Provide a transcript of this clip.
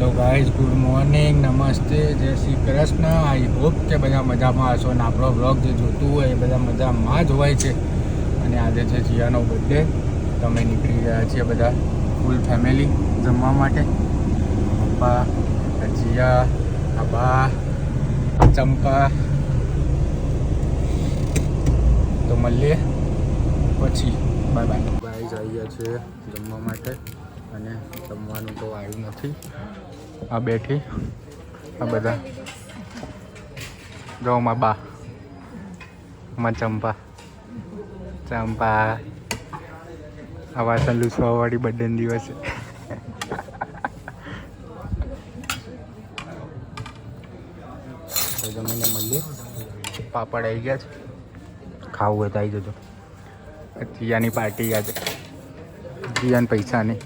Hello guys good morning નમસ્તે, Jai Shri Krishna. I hope કે બધા મજામાં હશો અને આપણો બ્લોગ જે જોતું હોય એ બધા મજામાં જ હોય છે. અને આજે છે જીયાનો બર્થડે તમે નીકળી ગયા છીએ બધા ફૂલ ફેમિલી જમવા માટે. પપ્પા જીયા, આ બા ચંપા તો મળીએ પછી. બાય બાય ગાઈઝ આવી ગયા છે જમવા માટે. અને જમવાનું તો આવ્યું નથી. આ બેઠી. આ બધા. જો માં બા. માં ચંપા. ચંપા. આ વાસણ લૂસવાવાળી બર્થડે દિવસે. તો જમીને મળીએ. પાપડ આવી ગયા છે. ખાવું હોય તો આવી જજો. જીયાની પાર્ટી આજે. જીયાને પૈસાની.